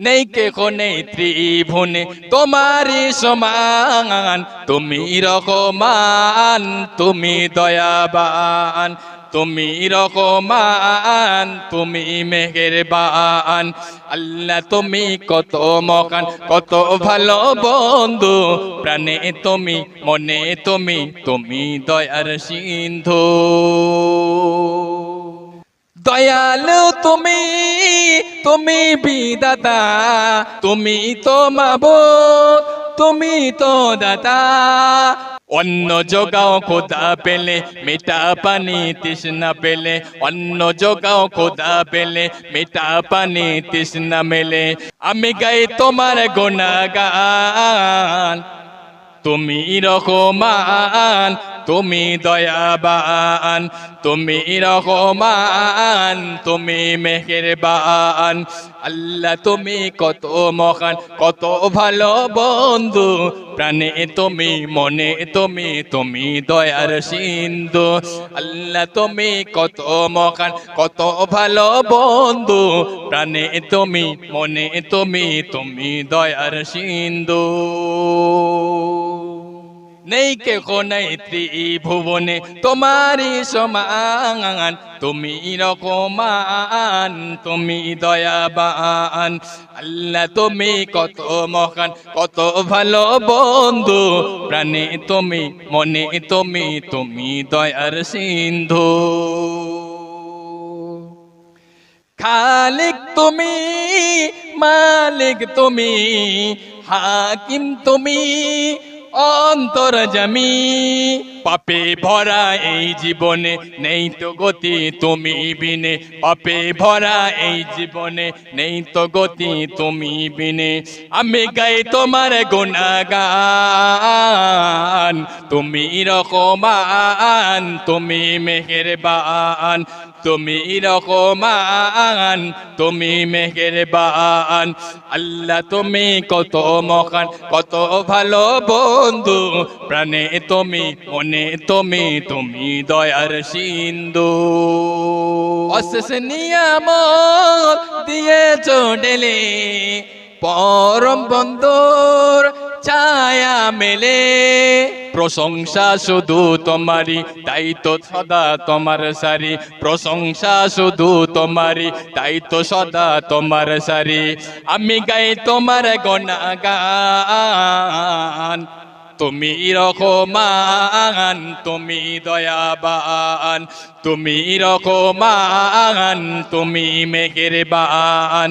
নেই কে কোনে ত্রিভুনে। তোমারই সমান, তুমি রকমান তুমি দয়াবান। তুমি রকমান তুমি মেহেরবান। আল্লাহ, তুমি কত মকান কত ভালো বন্ধু। প্রাণে তুমি, মনে তুমি তুমি দয়ার সিন্ধু। দয়ালু তুমি তুমি বিদাতা, তুমি তো মাবুদ, তুমি তো দাতা। অন্য যোগাও খোদা পেলে, মিঠা পানি তৃষ্ণা পেলে। অন্য যোগাও খোদা পেলে, মিঠা পানি তৃষ্ণা মেলে। আমি গাই তোমার গুণাগান, তুমি রহমান তুমি দয়াবান, তুমি রহমান, তুমি মেহেরবান। আল্লাহ, তুমি কত মহান, কত ভালো বন্ধু। প্রাণে তুমি, মনে তুমি তুমি দয়ার সিন্ধু। আল্লাহ, তুমি কত মহান, কত ভালো বন্ধু। প্রাণে তুমি, মনে তুমি তুমি দয়ার সিন্ধু। নেই কে কোনাই ত্রিভুবনে তোমারই সমান, তুমি রকমান, তুমি দয়াবান। আল্লাহ, তুমি কত মহান, কত ভালো বন্ধু। প্রাণে তুমি, মনে তুমি তুমি দয়ার সিন্ধু। খালিক তুমি, মালিক তুমি, হাকিম তুমি অন্তর জমি। পাপে ভরা এই জীবনে নেই তো গতি, তুমি বিনে। পাপে ভরা এই জীবনে নেই তো গতি, তুমি বিনে। আমি গাই তোমার গুণাগান, তুমি রকমান তুমি মেহেরবান। তুমি রকমান, তুমি মেহেরবান। আল্লাহ, তুমি কত মহান, কত ভালো বন্ধু। প্রাণে তুমি, মনে তুমি তুমি দয়ার সিন্ধু। অশেষ নিয়ামত দিয়ে চোডেলে পরম বন্ধুর ছায়া মেলে। প্রশংসা শুধু তোমারি তাই তো সদা তোমার সারি। প্রশংসা শুধু তোমারি তাই তো সদা তোমার সারি। আমি গাই তোমার গণাগান, তুমি রকমান তুমি দয়াবান, তুমি রকমান তুমি মেহেরবান।